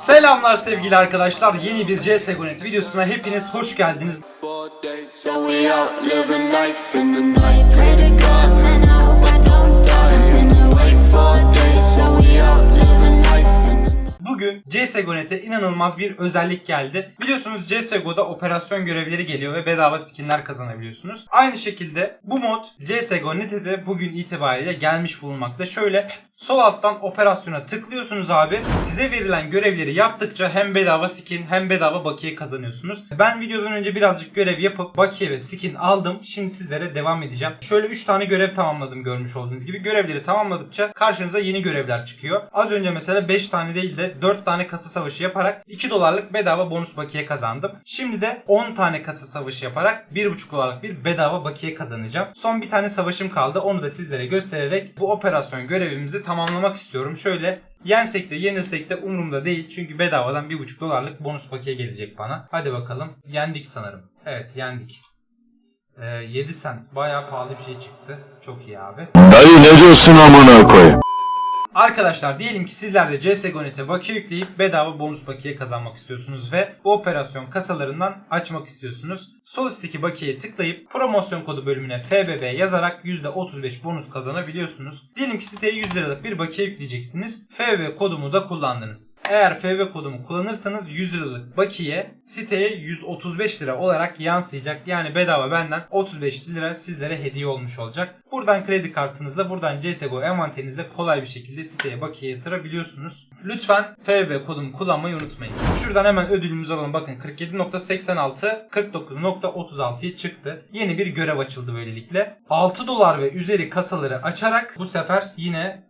Selamlar sevgili arkadaşlar. Yeni bir CSGO.net videosuna hepiniz hoş geldiniz. Bugün CSGO.net'e inanılmaz bir özellik geldi. Biliyorsunuz CSGO'da operasyon görevleri geliyor ve bedava skinler kazanabiliyorsunuz. Aynı şekilde bu mod CSGO.net'e de bugün itibariyle gelmiş bulunmakta. Şöyle sol alttan operasyona tıklıyorsunuz abi. Size verilen görevleri yaptıkça hem bedava skin hem bedava bakiye kazanıyorsunuz. Ben videodan önce birazcık görev yapıp bakiye ve skin aldım. Şimdi sizlere devam edeceğim. Şöyle 3 tane görev tamamladım görmüş olduğunuz gibi. Görevleri tamamladıkça karşınıza yeni görevler çıkıyor. Az önce mesela 5 tane değil de 4 tane kasa savaşı yaparak 2 dolarlık bedava bonus bakiye kazandım. Şimdi de 10 tane kasa savaşı yaparak 1,5 dolarlık bir bedava bakiye kazanacağım. Son bir tane savaşım kaldı. Onu da sizlere göstererek bu operasyon görevimizi tamamlamak istiyorum. Şöyle Yensek de yenilsek de umurumda değil. Çünkü bedavadan 1,5 dolarlık bonus bakiye gelecek bana. Hadi bakalım. Yendik sanırım. Evet yendik. Ee, 7 cent. Bayağı pahalı bir şey çıktı. Çok iyi abi. Dayı ne diyorsun amına koy? Arkadaşlar diyelim ki sizler de CSGO.net'e bakiye yükleyip bedava bonus bakiye kazanmak istiyorsunuz ve bu operasyon kasalarından açmak istiyorsunuz. Sol üstteki bakiyeye tıklayıp promosyon kodu bölümüne FBB yazarak %35 bonus kazanabiliyorsunuz. Diyelim ki siteye 100 liralık bir bakiye yükleyeceksiniz. FBB kodumu da kullandınız. Eğer FB kodumu kullanırsanız 100 liralık bakiye siteye 135 lira olarak yansıyacak. Yani bedava benden 35 lira sizlere hediye olmuş olacak. Buradan kredi kartınızla buradan CSGO envanterinizle kolay bir şekilde siteye bakiye yatırabiliyorsunuz. Lütfen FB kodumu kullanmayı unutmayın. Şuradan hemen ödülümüzü alalım. Bakın 47.86 49.36'ya çıktı. Yeni bir görev açıldı böylelikle. 6 dolar ve üzeri kasaları açarak bu sefer yine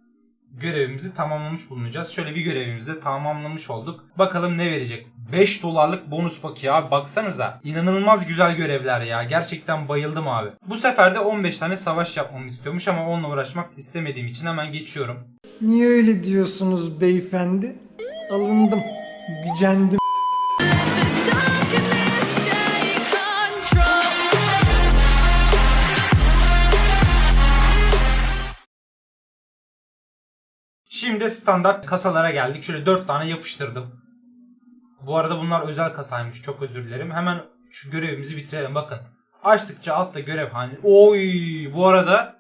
görevimizi tamamlamış bulunacağız. Şöyle bir görevimizi de tamamlamış olduk. Bakalım ne verecek? 5 dolarlık bonus paket abi baksanıza. İnanılmaz güzel görevler ya. Gerçekten bayıldım abi. Bu sefer de 15 tane savaş yapmamı istiyormuş ama onunla uğraşmak istemediğim için hemen geçiyorum. Niye öyle diyorsunuz beyefendi? Alındım, gücendim. Şimdi standart kasalara geldik. Şöyle 4 tane yapıştırdım. Bu arada bunlar özel kasaymış. Çok özür dilerim. Hemen şu görevimizi bitirelim. Bakın. Açtıkça altta görev hani. Oy! Bu arada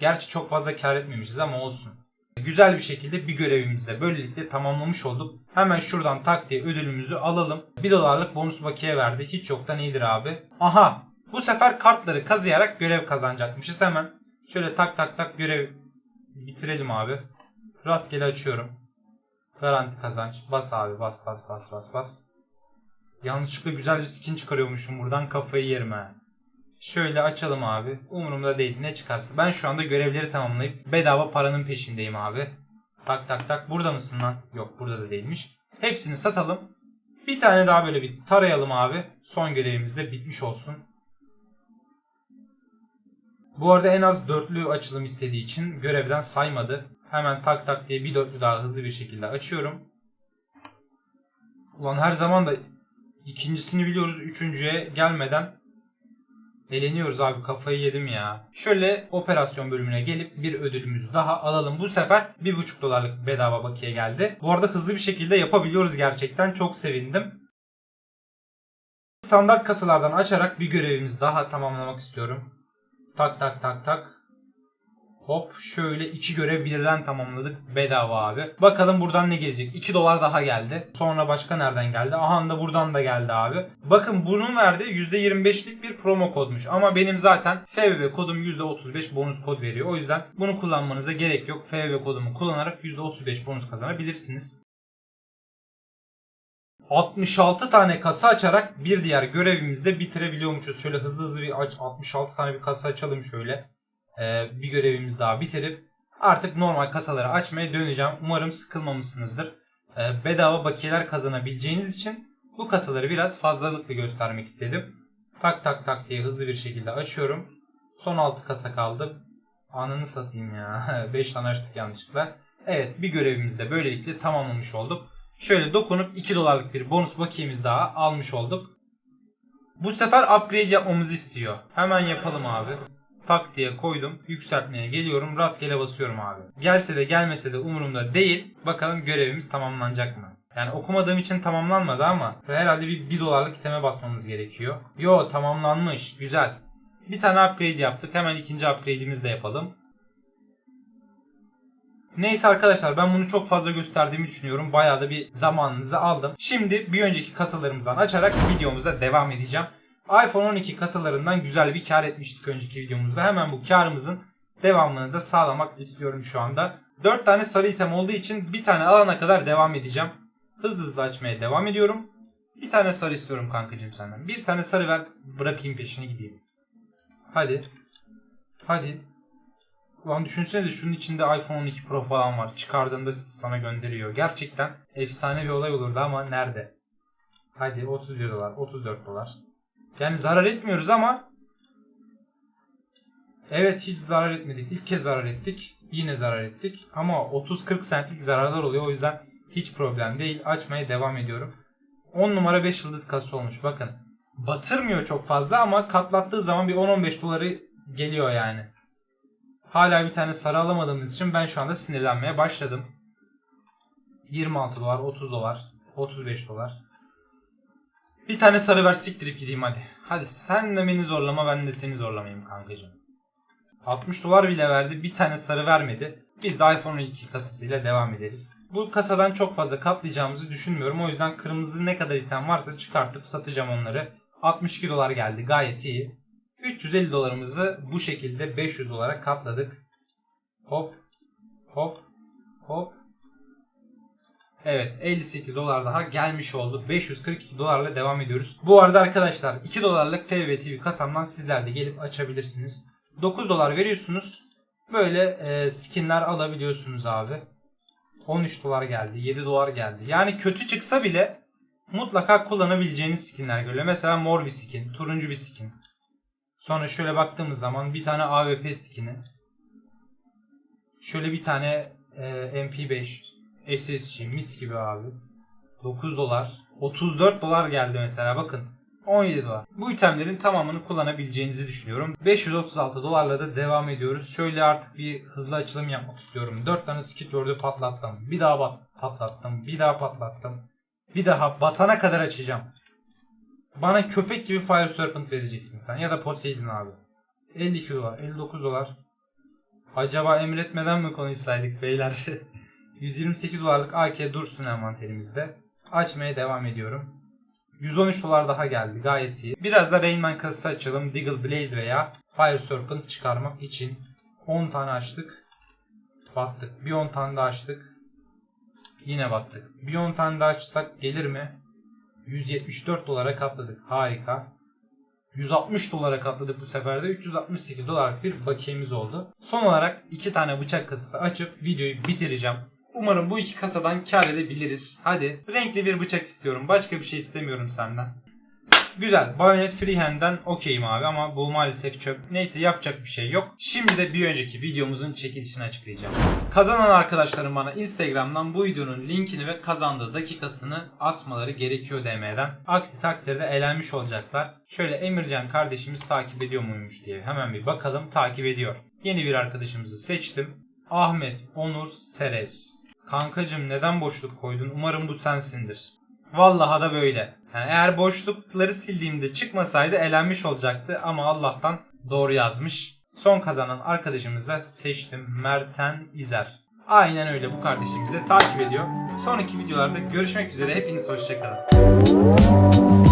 gerçi çok fazla kar etmemişiz ama olsun. Güzel bir şekilde bir görevimizi de böylelikle tamamlamış olduk. Hemen şuradan tak diye ödülümüzü alalım. 1 dolarlık bonus bakiye verdi. Hiç yoktan iyidir abi. Aha! Bu sefer kartları kazıyarak görev kazanacakmışız. Hemen şöyle tak tak tak görev bitirelim abi. Rastgele açıyorum. Garanti kazanç. Bas abi bas bas bas bas bas. Yanlışlıkla güzel bir skin çıkarıyormuşum buradan kafayı yerim ha. Şöyle açalım abi. Umurumda değil ne çıkarsa. Ben şu anda görevleri tamamlayıp bedava paranın peşindeyim abi. Tak tak tak burada mısın lan? Yok burada da değilmiş. Hepsini satalım. Bir tane daha böyle bir tarayalım abi. Son görevimiz de bitmiş olsun. Bu arada en az dörtlü açılım istediği için görevden saymadı. Hemen tak tak diye bir dörtlü daha hızlı bir şekilde açıyorum. Ulan her zaman da ikincisini biliyoruz. Üçüncüye gelmeden eleniyoruz abi kafayı yedim ya. Şöyle operasyon bölümüne gelip bir ödülümüzü daha alalım. Bu sefer 1,5 dolarlık bedava bakiye geldi. Bu arada hızlı bir şekilde yapabiliyoruz gerçekten. Çok sevindim. Standart kasalardan açarak bir görevimizi daha tamamlamak istiyorum. Tak tak tak tak. Hop şöyle iki görev birden tamamladık bedava abi. Bakalım buradan ne gelecek? 2 dolar daha geldi. Sonra başka nereden geldi? Aha da buradan da geldi abi. Bakın bunun verdiği %25'lik bir promo kodmuş. Ama benim zaten FBB kodum %35 bonus kod veriyor. O yüzden bunu kullanmanıza gerek yok. FBB kodumu kullanarak %35 bonus kazanabilirsiniz. 66 tane kasa açarak bir diğer görevimizi de bitirebiliyormuşuz. Şöyle hızlı hızlı bir aç 66 tane bir kasa açalım şöyle. Ee, bir görevimizi daha bitirip artık normal kasaları açmaya döneceğim. Umarım sıkılmamışsınızdır. Ee, bedava bakiyeler kazanabileceğiniz için bu kasaları biraz fazlalıklı göstermek istedim. Tak tak tak diye hızlı bir şekilde açıyorum. Son 6 kasa kaldı. Anını satayım ya. 5 tane açtık yanlışlıkla. Evet bir görevimizi de böylelikle tamamlamış olduk. Şöyle dokunup 2 dolarlık bir bonus bakiyemiz daha almış olduk. Bu sefer upgrade yapmamızı istiyor. Hemen yapalım abi. Tak diye koydum. Yükseltmeye geliyorum. Rastgele basıyorum abi. Gelse de gelmese de umurumda değil. Bakalım görevimiz tamamlanacak mı? Yani okumadığım için tamamlanmadı ama herhalde bir 1 dolarlık iteme basmamız gerekiyor. Yo tamamlanmış. Güzel. Bir tane upgrade yaptık. Hemen ikinci upgrade'imizi de yapalım. Neyse arkadaşlar ben bunu çok fazla gösterdiğimi düşünüyorum. Bayağı da bir zamanınızı aldım. Şimdi bir önceki kasalarımızdan açarak videomuza devam edeceğim. iPhone 12 kasalarından güzel bir kar etmiştik önceki videomuzda. Hemen bu karımızın devamını da sağlamak istiyorum şu anda. 4 tane sarı item olduğu için bir tane alana kadar devam edeceğim. Hızlı hızlı açmaya devam ediyorum. Bir tane sarı istiyorum kankacığım senden. Bir tane sarı ver bırakayım peşine gideyim. Hadi. Hadi. Ulan düşünsene şunun içinde iPhone 12 Pro falan var. Çıkardığında sana gönderiyor. Gerçekten efsane bir olay olurdu ama nerede? Hadi 31 dolar, 34 dolar. Yani zarar etmiyoruz ama Evet hiç zarar etmedik. İlk kez zarar ettik. Yine zarar ettik. Ama 30-40 centlik zararlar oluyor. O yüzden hiç problem değil. Açmaya devam ediyorum. 10 numara 5 yıldız kasa olmuş. Bakın. Batırmıyor çok fazla ama katlattığı zaman bir 10-15 doları geliyor yani. Hala bir tane sarı alamadığımız için ben şu anda sinirlenmeye başladım. 26 dolar, 30 dolar, 35 dolar. Bir tane sarı ver siktirip gideyim hadi. Hadi sen de beni zorlama ben de seni zorlamayayım kankacığım. 60 dolar bile verdi bir tane sarı vermedi. Biz de iPhone 12 kasasıyla devam ederiz. Bu kasadan çok fazla katlayacağımızı düşünmüyorum. O yüzden kırmızı ne kadar item varsa çıkartıp satacağım onları. 62 dolar geldi gayet iyi. 350 dolarımızı bu şekilde 500 dolara katladık. Hop hop hop. Evet 58 dolar daha gelmiş oldu. 542 dolarla devam ediyoruz. Bu arada arkadaşlar 2 dolarlık FB TV kasamdan sizler de gelip açabilirsiniz. 9 dolar veriyorsunuz. Böyle e, skinler alabiliyorsunuz abi. 13 dolar geldi. 7 dolar geldi. Yani kötü çıksa bile mutlaka kullanabileceğiniz skinler geliyor. Mesela mor bir skin, turuncu bir skin. Sonra şöyle baktığımız zaman bir tane AWP skin'i. Şöyle bir tane e, MP5 SSG mis gibi abi. 9 dolar. 34 dolar geldi mesela bakın. 17 dolar. Bu itemlerin tamamını kullanabileceğinizi düşünüyorum. 536 dolarla da devam ediyoruz. Şöyle artık bir hızlı açılım yapmak istiyorum. 4 tane skit word'ü patlattım. Bir daha bat patlattım. Bir daha patlattım. Bir daha batana kadar açacağım. Bana köpek gibi Fire Serpent vereceksin sen. Ya da Poseidon abi. 52 dolar. 59 dolar. Acaba emretmeden mi konuşsaydık beyler? 128 dolarlık AK dursun envanterimizde. Açmaya devam ediyorum. 113 dolar daha geldi. Gayet iyi. Biraz da Rainman kasası açalım. Deagle Blaze veya Fire Serpent çıkarmak için. 10 tane açtık. Battık. Bir 10 tane daha açtık. Yine battık. Bir 10 tane daha açsak gelir mi? 174 dolara katladık. Harika. 160 dolara katladık bu sefer de 368 dolarlık bir bakiyemiz oldu. Son olarak iki tane bıçak kasası açıp videoyu bitireceğim. Umarım bu iki kasadan kar edebiliriz. Hadi renkli bir bıçak istiyorum. Başka bir şey istemiyorum senden. Güzel. Bayonet Freehand'den okeyim abi ama bu maalesef çöp. Neyse yapacak bir şey yok. Şimdi de bir önceki videomuzun çekilişini açıklayacağım. Kazanan arkadaşlarım bana Instagram'dan bu videonun linkini ve kazandığı dakikasını atmaları gerekiyor DM'den. Aksi takdirde elenmiş olacaklar. Şöyle Emircan kardeşimiz takip ediyor muymuş diye hemen bir bakalım. Takip ediyor. Yeni bir arkadaşımızı seçtim. Ahmet Onur Seres. Kankacım neden boşluk koydun? Umarım bu sensindir. Vallahi da böyle. Yani eğer boşlukları sildiğimde çıkmasaydı elenmiş olacaktı ama Allah'tan doğru yazmış. Son kazanan arkadaşımızı da seçtim. Merten İzer. Aynen öyle bu kardeşimiz de takip ediyor. Sonraki videolarda görüşmek üzere. Hepiniz hoşçakalın.